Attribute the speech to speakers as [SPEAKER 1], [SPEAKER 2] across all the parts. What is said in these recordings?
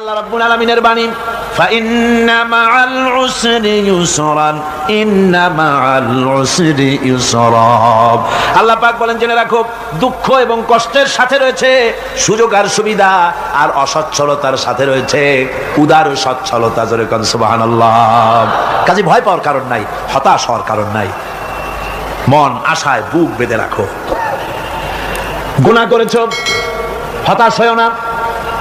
[SPEAKER 1] আল্লাহ রাব্বুল আলামিনের বাণী ফাইন্না মাআল উসরি ইউসরান, ইন্না মাআল উসরি ইউসরা আল্লাহ পাক বলেন, জেনে রাখো, দুঃখ এবং কষ্টের সাথে রয়েছে সুযোগ আর সুবিধা, আর অসচ্ছলতার সাথে রয়েছে উদার সচ্ছলতা। জোরে কোন, সুবহানাল্লাহ। কাজে ভয় পাওয়ার কারণ নাই, হতাশ হওয়ার কারণ নাই। মন, আশায় বুক বেঁধে রাখো। গুনাহ করেছ, হতাশ হয়েও না।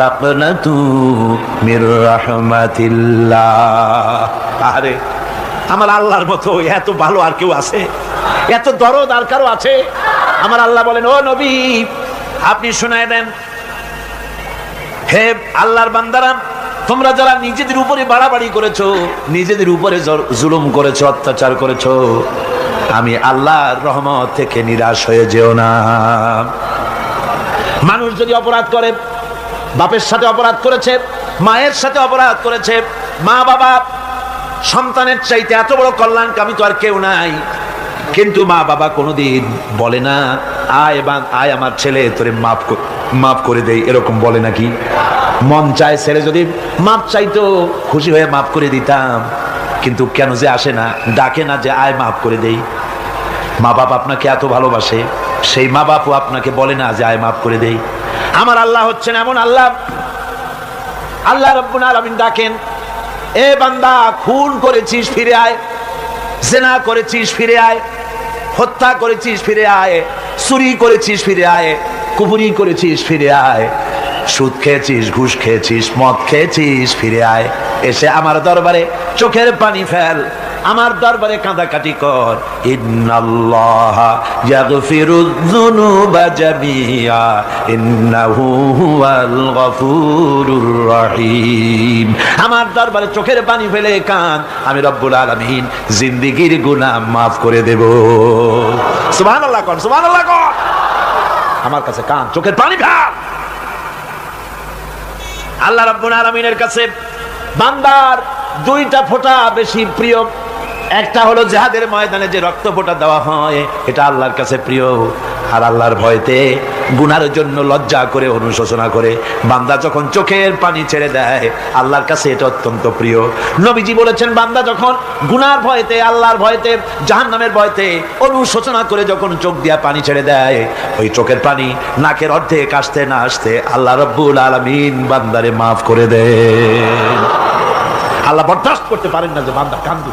[SPEAKER 1] তাকনাতু মির রাহমাতিল্লাহ আরে আমার আল্লাহর মতো এত ভালো আর কেউ আছে? এত দরদ আর কারও আছে? আমার আল্লাহ বলেন, ও নবী, আপনি শোনায় দেন। হে আল্লাহর বান্দারা, তোমরা যারা নিজেদের উপরে বাড়াবাড়ি করেছ, নিজেদের উপরে জুলুম করেছ, অত্যাচার করেছ, আমি আল্লাহর রহমত থেকে নিরাশ হয়ে যেও না। মানুষ যদি অপরাধ করে বাপের সাথে অপরাধ করেছে, মায়ের সাথে অপরাধ করেছে, মা বাবা সন্তানের চাইতে এত বড় কল্যাণকামী তো আর কেউ নাই। কিন্তু মা বাবা কোনোদিন বলে না, আয় এবং আয় আমার ছেলে, তোরে মাফ মাফ করে দেই, এরকম বলে নাকি? মন চায় ছেলে যদি মাপ চাইতো, খুশি হয়ে মাফ করে দিতাম। কিন্তু কেন যে আসে না, ডাকে না যে আয় মাফ করে দেই। মা বাপ আপনাকে এত ভালোবাসে, সেই মা বাপও আপনাকে বলে না যে আয় মাফ করে দেই। আমার আল্লাহ হচ্ছেন এমন আল্লাহ। আল্লাহ রব্বুল আলামিন ডাকেন, এ বান্দা, খুন করেছিস, ফিরে আয়। জেনা করেছিস, ফিরে আয়। হত্যা করেছিস, ফিরে আয়। চুরি করেছিস, ফিরে আয়। কুপুরি করেছিস, ফিরে আয়। সুদ খেয়েছিস, ঘুষ খেয়েছিস, মদ খেয়েছিস, ফিরে আয়। এসে আমার দরবারে চোখের পানি ফেল। আমার দরবারে কাঁদাকাটি কর। আমার দরবারে চোখের পানি ফেলে কান। আমি রব্বুল আলামিন জিন্দেগীর গুনাহ মাফ করে দেব। সুবহানাল্লাহ কর সুবহানাল্লাহ কর। আমার কাছে কান, চোখের পানি ফেল। আল্লাহ রাব্বুল আলামিনের কাছে বান্দার দুইটা ফোঁটা বেশি প্রিয় একটা হলো জাহাদের ময়দানে যে রক্ত ফোঁটা দেওয়া হয়, এটা আল্লাহর কাছে প্রিয়। আর আল্লাহর ভয়তে গুনার জন্য লজ্জা করে, অনুশোচনা করে। বান্দা যখন চোখের পানি ছেড়ে দেয়, আল্লাহর কাছে এটা অত্যন্ত প্রিয়। নবীজি বলেছেন, বান্দা যখন গুনার ভয়তে, আল্লাহর ভয়তে, জাহান্নামের ভয়তে অনুশোচনা করে যখন চোখ দিয়া পানি ছেড়ে দেয়, ওই চোখের পানি নাকের অর্ধেক আসতে না আসতে আল্লাহ রব্বুল আলামিন বান্দারে মাফ করে দেয় আল্লাহ বরদাস্ত করতে পারেন না যে বান্দা কান্দু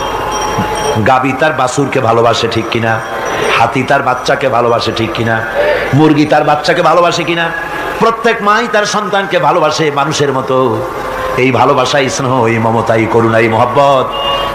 [SPEAKER 1] গাবি তার বাসুরকে ভালোবাসে ঠিক কিনা? হাতি তার বাচ্চাকে ভালোবাসে ঠিক কিনা? মুরগি তার বাচ্চাকে ভালোবাসে কিনা? প্রত্যেক মাই তার সন্তানকে ভালোবাসে মানুষের মতো। এই ভালোবাসাই স্নেহ, এই মমতাই করুণাই মহব্বত।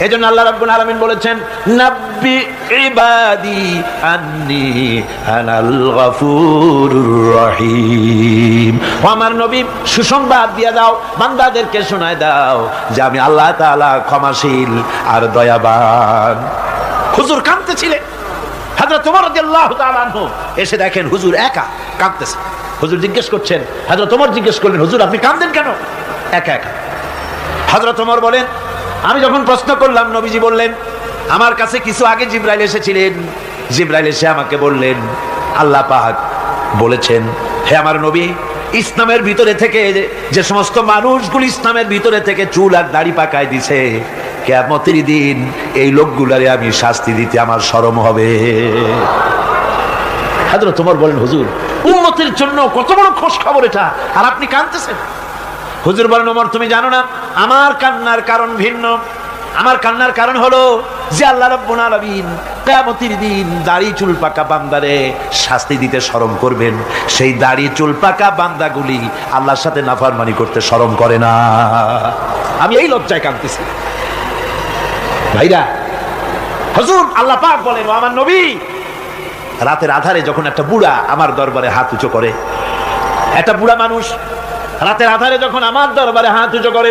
[SPEAKER 1] এই জন্য আল্লাহ রাব্বুল আলামিন বলেছেন, নাব্বি ইবাদি আন্নি আনাল গফুরুর রহিম। আমার নবী, সুসংবাদ দিয়ে দাও, বান্দাদেরকে শোনায় দাও যে আমি আল্লাহ তাআলা ক্ষমাশীল আর দয়াবান। হুজুর কাঁদতেছিলেন। হযরত ওমর রাদিয়াল্লাহু তাআলা আনহু এসে দেখেন হুজুর একা কাঁদতেছে। হুজুর জিজ্ঞেস করছেন, হযরত ওমর জিজ্ঞেস করলেন, হুজুর আপনি কাঁদেন কেন? একা একা। হযরত ওমর বলেন আমি যখন প্রশ্ন করলাম, নবীজি বললেন, আমার কাছে কিছু আগে জিব্রাইল এসেছিলেন। জিব্রাইল এসে আমাকে বললেন, আল্লাহ পাক বলেছেন, হে আমার নবী, ইসলামের ভিতরে থেকে যে- সমস্ত মানুষগুলি ইসলামের ভিতরে থেকে চুল আর দাড়ি পাকায় দিছে কেমতের দিন এই লোকগুলারে আমি শাস্তি দিতে আমার শরম হবে। হাজরত তোমার বলেন, হুজুর উন্মতের জন্য কত বড় খোঁজ খবর এটা, আর আপনি কাঁদতেছেন? হুজুর বলেন, ওমর, তুমি জানো না আমার কান্নার কারণ ভিন্ন। আমার কান্নার কারণ হলো যে আল্লাহ রব্বুল আলামিন কিয়ামতের দিন দাড়ি চুল বান্দারে শাস্তি দিতে শরম করবেন। সেই দাড়ি চুল পাকা বান্দাগুলি আল্লাহর সাথে নাফরমানি করতে শরম করে না। আমি এই লজ্জায় কাঁদতেছি। ভাইরা, হুজুর, আল্লাহ পাক বলেন আমার নবী, রাতের আধারে যখন একটা বুড়া আমার দরবারে হাত উঁচু করে, একটা বুড়া মানুষ রাতের আধারে যখন আমার দরবারে হাত উঁচু করে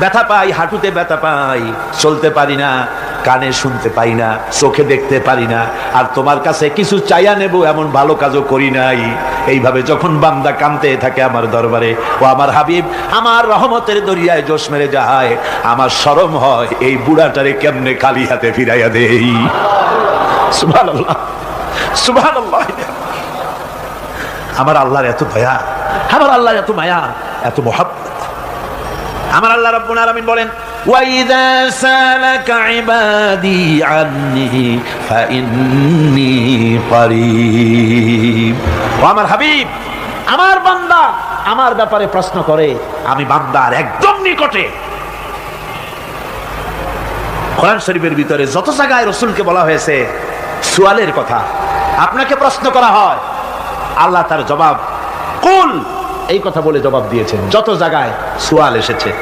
[SPEAKER 1] ব্যথা পাই, হাঁটুতে ব্যথা পাই, চলতে পারি না, কানে শুনতে পাই না, চোখে দেখতে পারি না, আর তোমার কাছে কিছু চাইয়া নেব, এমন ভালো কাজও করি নাই। এইভাবে যখন বান্দা কানতে থাকে আমার দরবারে, ও আমার হাবিব, আমার রহমতের দরিয়ায় জোশ মেরে যায়, আমার শরম হয়, এই বুড়াটারে কেমনে খালি হাতে ফিরাইয়া দেই? আমার আল্লাহর এত দয়া, আমার আল্লাহর এত মায়া, এত মহাব্বত। আমার আল্লাহ রব্বুল আলামিন বলেন ওয়াইদা সালাকা ইবাদি আন্নি ফাইন্নি করিব। ও আমার হাবিব, আমার বান্দা আমার ব্যাপারে প্রশ্ন করে, আমি বান্দার একদম নিকটে। কোরআন শরীফের ভিতরে যত জায়গায় রসুলকে বলা হয়েছে, সোয়ালের কথা, আপনাকে প্রশ্ন করা হয়, আল্লাহ তার জবাব, কুল এই কথা বলে জবাব দিয়েছেন। যত জায়গায় সুয়াল এসেছে।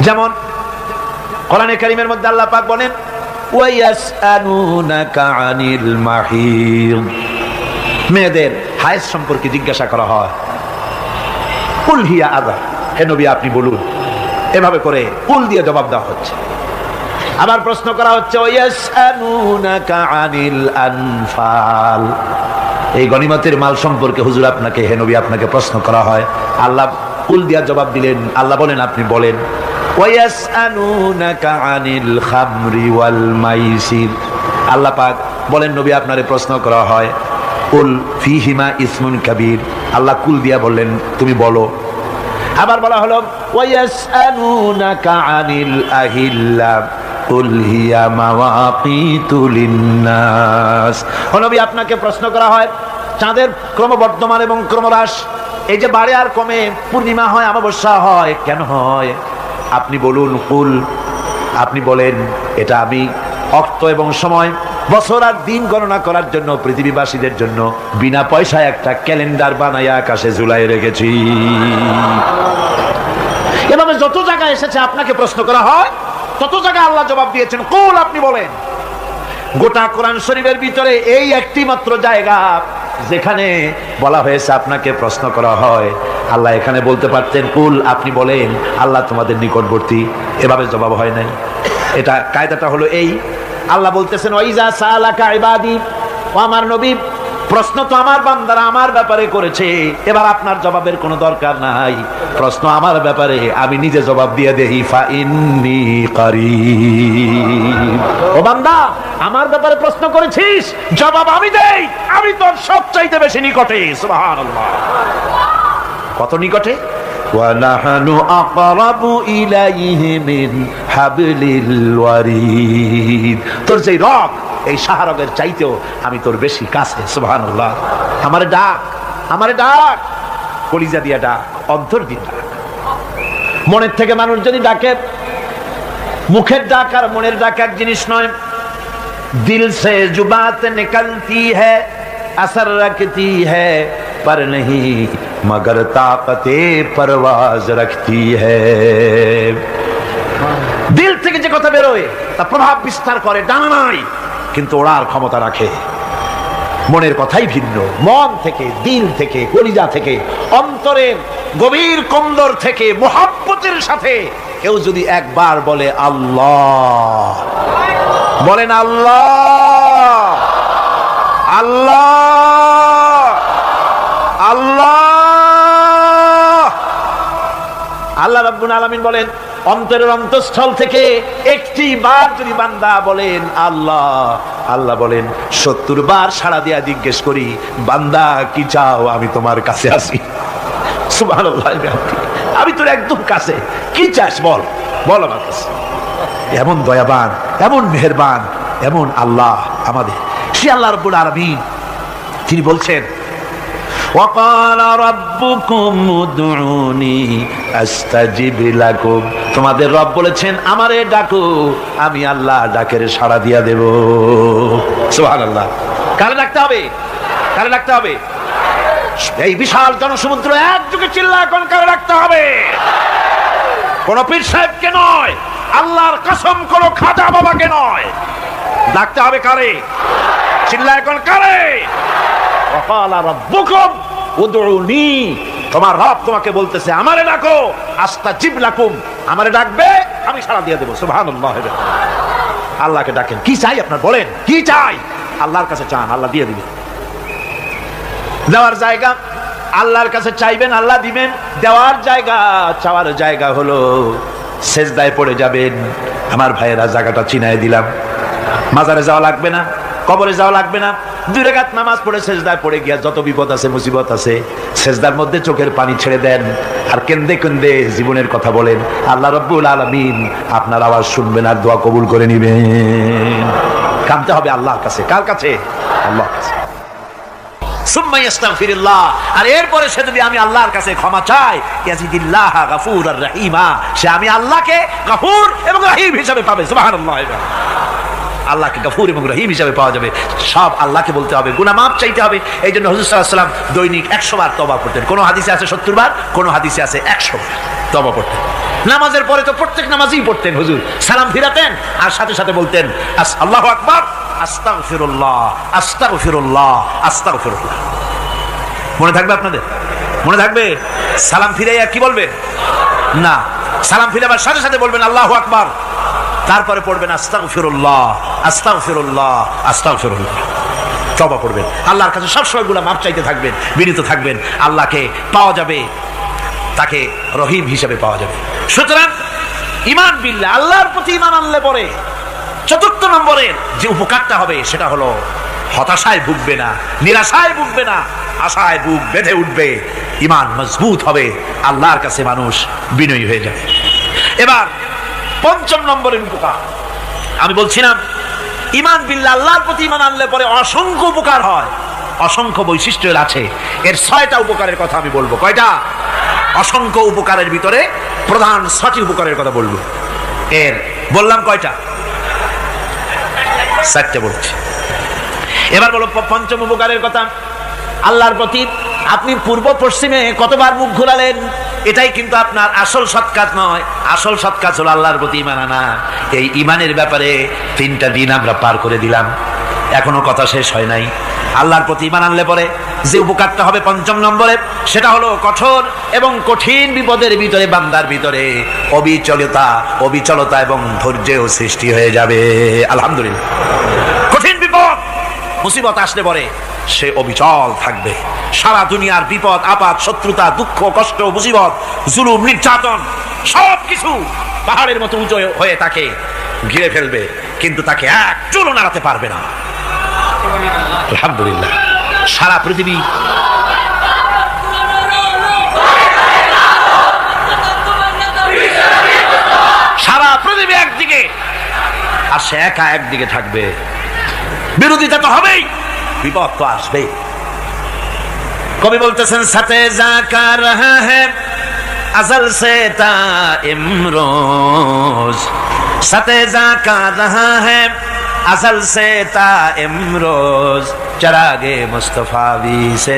[SPEAKER 1] যেমন কোরআনে কারিমের মধ্যে আল্লাহ পাক বলেন মেয়েদের হায়েস সম্পর্কে জিজ্ঞাসা করা হয়, কুল হিয়া হে নবী, আপনি বলুন। এভাবে করে কুল দিয়ে জবাব দেওয়া হচ্ছে। আবার প্রশ্ন করা হচ্ছে আনিল আনফাল? এই গনিমতের মাল সম্পর্কে হুজুর আপনাকে, হে নবী, আপনাকে প্রশ্ন করা হয়। আল্লাহ কুল দিয়া জবাব দিলেন, আল্লাহ বলেন, আপনি বলেন আল্লাহ পাক বলেন, নবী, আপনারে প্রশ্ন করা হয় কুল ইসমুন কাবীর। আল্লাহ কুল দিয়া বললেন, তুমি বলো। আবার বলা হলো আপনাকে প্রশ্ন করা হয়, চাঁদের ক্রমবর্ধমান এবং ক্রমহ্রাস, এই যে বাড়ে আর কমে, পূর্ণিমা হয়, অমাবস্যা হয়, কেন হয়? আপনি বলুন, কুল, আপনি বলেন, এটা আমি অক্ত এবং সময়, বছর আর দিন গণনা করার জন্য, পৃথিবীবাসীদের জন্য, বিনা পয়সায় একটা ক্যালেন্ডার বানাইয়া আকাশে ঝুলাই রেখেছি। এভাবে যত জায়গায় এসেছে, আপনাকে প্রশ্ন করা হয় তত জায়গায় আল্লাহ জবাব দিয়েছেন? কোল আপনি বলেন। গোটা কোরআন শরীফের ভিতরে এই একটি মাত্র জায়গা যেখানে বলা হয়েছে আপনাকে প্রশ্ন করা হয়। আল্লাহ এখানে বলতে পারতেন, কুল আপনি বলেন, আল্লাহ তোমাদের নিকটবর্তী। এভাবে জবাব হয় নাই। এটা কায়দাটা হলো এই। আল্লাহ বলতেছেন ওইজা সালাকা ইবাদি, ও আমার নবী প্রশ্ন তো আমার বান্দারা আমার ব্যাপারে করেছে এবার আপনার জবাবের কোনো দরকার নাই প্রশ্ন আমার ব্যাপারে আমি নিজে জবাব দিয়ে দেই ফা ইন্নি কারীব ও বান্দা আমার ব্যাপারে প্রশ্ন করেছিস জবাব আমি দেই আমি তোর সবচাইতে বেশি নিকটে সুবহানাল্লাহ কত নিকটে وَنَحْنُ أَقْرَبُ إِلَيْهِ مِنْ حَبْلِ الْوَرِيدِ তোর যেই রক এই শাহরগের চাইতেও আমি তোর বেশি কাছে সুবহানাল্লাহ আমারে ডাক আমারে ডাক কলিজা দিয়া ডাক অন্তর দিয়ে ডাক মনের থেকে মানুষ যদি ডাকে মুখের ডাক আর মনের ডাক এক জিনিস নয় दिल से जो बात निकलती है असर रखती है पर नहीं मगर ताकते परवाज रखती है দিল থেকে যে কথা বেরোয় ফেরেস্তা প্রভাব বিস্তার করে ডানা নাই কিন্তু ওড়ার ক্ষমতা রাখে। মনের কথাই ভিন্ন। মন থেকে, দিল থেকে, কলিজা থেকে, অন্তরের গভীর কন্দর থেকে, মোহাব্বতের সাথে কেউ যদি একবার বলে আল্লাহ বলেন আল্লাহ আল্লাহ আল্লাহ। আল্লাহ রাব্বুল আলামিন বলেন অন্তরের অন্তঃস্থল থেকে একটি বার যদি বান্দা বলেন, আল্লাহ আল্লাহ বলেন, সত্তর বার সাড়া দিয়া জিজ্ঞেস করি, বান্দা, কি চাও? আমি তোমার কাছে আসি। আমি তোর একদম কাছে। কি চাস বল? বল আমার কাছে। এমন দয়াবান, এমন মেহেরবান, এমন আল্লাহ আমাদের। সে আল্লাহ রব্বুল আলামিন, তিনি বলছেন وقال ربكم ادعوني استجب لكم তোমাদের রব বলেছেন আমারে ডাকো আমি আল্লাহ ডাকের সাড়া দিয়া দেব সুবহানাল্লাহ কারে ডাকতে হবে কারে ডাকতে হবে এই বিশাল জনসমুদ্র একযোগে চিল্লা এখন কারে ডাকতে হবে কোন পীর সাহেবকে নয় আল্লাহর কসম কোন খাজা বাবাকে নয় ডাকতে হবে কারে চিল্লা এখন কারে وقال ربكم ادعوني তোমার রব তোমাকে বলতেছে, আমারে ডাকো, আস্তাজিব লাকুম। আমারে ডাকবে, আমি সাড়া দিয়ে দেবো। সুবহানাল্লাহ আল্লাহকে ডাকেন। কি চাই আপনার বলেন? কি চাই? আল্লাহর কাছে চান, আল্লাহ দিয়ে দিবেন। দেওয়ার জায়গা, আল্লাহর কাছে চাইবেন, আল্লাহ দিবেন। দেওয়ার জায়গা, চাওয়ার জায়গা হলো, সেজদায় পড়ে যাবেন। আমার ভাইয়েরা জায়গাটা চিনায় দিলাম। মাজারে যাওয়া লাগবে না, কবরে যাওয়া লাগবে না। দুই রেখাত নামাজ পড়ে সেজদায় পড়ে গিয়া যত বিপদ আছে, মুসিবত আছে, সেজদার মধ্যে চোখের পানি ছেড়ে দেন আর কেন্দে কেন্দে জীবনের কথা বলেন, আল্লাহ রব্বুল আলমিন আপনার আওয়াজ শুনবেন আর দোয়া কবুল করে নিবেন। কানতে হবে আল্লাহর কাছে। কার কাছে? আল্লাহর কাছে। আর এরপরে সে যদি আমি আমি আল্লাহকে গাফুর এবং রাহিম হিসাবে পাবে। সুবহানাল্লাহ। আল্লাহকে গফুর এবং রহিম হিসাবে পাওয়া যাবে। সব আল্লাহকে বলতে হবে গুনা মাপ চাইতে হবে। এই জন্য হজুর সাল্লাম দৈনিক একশো বার তবা পড়তেন কোনো হাদিসে আছে সত্তর বার, কোনো হাদিসে আছে একশো তবা পড়তেন নামাজের পরে তো প্রত্যেক নামাজই পড়তেন হুজুর। সালাম ফিরাতেন আর সাথে সাথে বলতেন আল্লাহ আকবার আস্তাগ ফিরুল্লাহ আস্তাগ ফিরুল্লাহ আস্তাগ ফিরুল্লাহ মনে থাকবে আপনাদের? মনে থাকবে? সালাম ফিরাইয়া কি বলবেন? না। সালাম ফিরাবার সাথে সাথে বলবেন, আল্লাহ আকবার তারপরে পড়বেন আস্তাগ ফিরুল্লাহ আস্তাগ ফিরুল্লাহ আস্তাগ ফিরুল্লাহ তবা পড়বেন। আল্লাহর কাছে সবসময়গুলা মাপ চাইতে থাকবেন, বিনীত থাকবেন। আল্লাহকে পাওয়া যাবে, তাকে রহিম হিসেবে পাওয়া যাবে। সুতরাং ইমান বিল্লা আল্লাহর প্রতি ইমান আনলে পরে চতুর্থ নম্বরের যে উপকারটা হবে, সেটা হলো হতাশায় ভুগবে না, নিরাশায় ভুগবে না, আশায় বুক বেঁধে উঠবে ইমান মজবুত হবে, আল্লাহর কাছে মানুষ বিনয়ী হয়ে যাবে। এবার পঞ্চম নম্বরের উপকার। আমি বলছিলাম ইমান বিল্লা আল্লাহর প্রতি ইমান আনলে পরে অসংখ্য উপকার হয়, অসংখ্য বৈশিষ্ট্য আছে। এর ছয়টা উপকারের কথা আমি বলব। কয়টা? অসংখ্য উপকারের ভিতরে প্রধান ছটি উপকারের কথা বলব। এর, বললাম কয়টা? চারটে বলছি। এবার বলো পঞ্চম উপকারের কথা। আল্লাহর প্রতি আপনি পূর্ব পশ্চিমে কতবার মুখ ঘোরালেন? এটাই কিন্তু আপনার আসল সৎ কাজ নয়। আসল সৎ কাজ হলো আল্লাহর প্রতি ইমান আনা। এই ইমানের ব্যাপারে তিনটা দিন আমরা পার করে দিলাম। এখনও কথা শেষ হয় নাই। আল্লাহর প্রতি ইমান আনলে পরে যে উপকারটা হবে পঞ্চম নম্বরে, সেটা হলো কঠোর এবং কঠিন বিপদের ভিতরে, বান্দার ভিতরে অবিচলতা অবিচলতা এবং ধৈর্যেও সৃষ্টি হয়ে যাবে। আলহামদুলিল্লাহ। কঠিন বিপদ, মুসিবত আসলে পরে। সে অবিচল থাকবে। সারা দুনিয়ার বিপদ আপাত শত্রুতা, দুঃখ, কষ্ট, মুসিবত, জুলুম, নির্যাতন সব কিছু পাহাড়ের মতো উঁচু হয়ে তাকে ঘিরে ফেলবে, কিন্তু তাকে এক চুলো নাড়াতে পারবে না। আলহামদুলিল্লাহ। সারা পৃথিবী সারা পৃথিবী একদিকে, আর সে একা একদিকে থাকবে। বিরোধিতা তো হবেই। বিপদ তো আসবে কবি বলতেছেন সাথে যা কার হ্যাঁ अजल से ता इमरोज सते जा का रहा है अजल से ता इमरोज चरागे मुस्तफावी से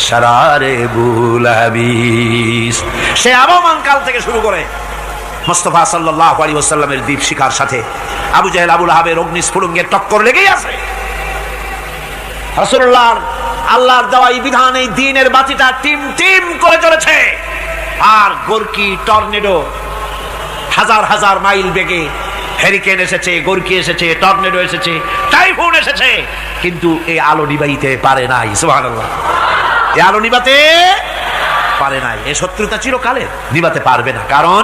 [SPEAKER 1] शरारे বুলাবিস সে আবহমান কাল থেকে শুরু করে মোস্তফা সাল্লাহ আলী ওসাল্লামের দ্বীপ শিখার সাথে আবু জাহেল আবুল আহাবের অগ্নিস্ফুলঙ্গের টক্কর লেগেই আছে রসুল্লাহর আল্লাহর দেওয়া এই বিধান, এই দিনের বাতিটা টিম টিম করে চলেছে। আর গোরকি টর্নেডো হাজার হাজার মাইল বেগে হ্যারিকেন এসেছে, গোরকি এসেছে, টর্নেডো এসেছে টাইফুন এসেছে। কিন্তু এই আলো নিবাইতে পারে নাই, সুবহানাল্লাহ। এই আলো নিবাতে পারে নাই। এ শত্রুতা চিরকালে নিবাতে পারবে না। কারণ?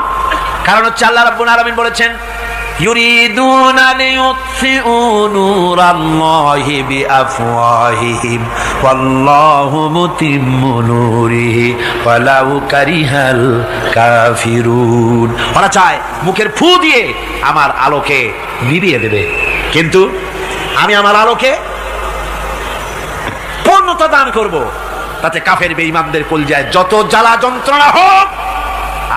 [SPEAKER 1] কারণ হচ্ছে আল্লাহ রাব্বুল আলামিন বলেছেন يريدون ليطفئوا نور الله بأفواههم والله متم نوره ولو كره الكافرون ওরা চায় মুখের ফু দিয়ে আমার আলোকে নিভিয়ে দেবে কিন্তু আমি আমার আলোকে পূর্ণতা দান করব তাতে কাফের বেঈমানদের কলজায় যত জ্বালা যন্ত্রণা হোক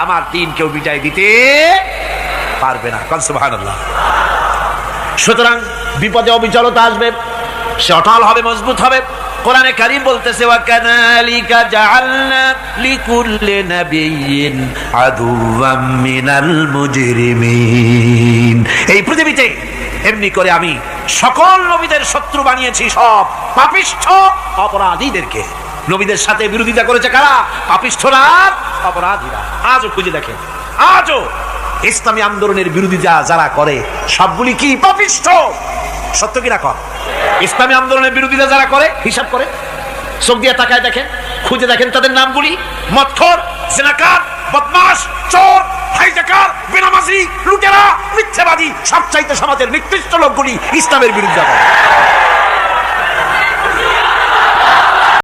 [SPEAKER 1] আমার দিন কেউ বিটায় দিতে পারবে না। কন সুবহানাল্লাহ। সুতরাং বিপদে অবিচলতা আসবে, সে অটল হবে, মজবুত হবে। কোরআনে কারিম বলতেছে, ওয়া কানালিকা জাআলনা লিকুল্লি নাবিয়্যিন আদুওয়াম মিনাল মুজরিমিন। এই পৃথিবীতে এমনি করে আমি সকল নবীদের শত্রু বানিয়েছি, সব পাপিষ্ঠ অপরাধীদেরকে। নবীদের সাথে বিরোধিতা করেছে কারা? পাপিষ্ঠরা অপরাধীরা। আজও খুঁজে দেখেন, আজও ইসলামী আন্দোলনের বিরোধিতা যারা করে, সবগুলি কি পাপিষ্ঠ সত্য কিনা কর ইসলামী আন্দোলনের বিরোধিতা যারা করে, হিসাব করে। চোখ দিয়ে তাকায় দেখেন, খুঁজে দেখেন তাদের নামগুলি। মৎখর সেনাকার বদমাস চোর, হাইজাকার, বেনামাজি, লুটেরা, মিথ্যাবাদী সব চাইতে সমাজের নিকৃষ্ট লোকগুলি ইসলামের বিরুদ্ধে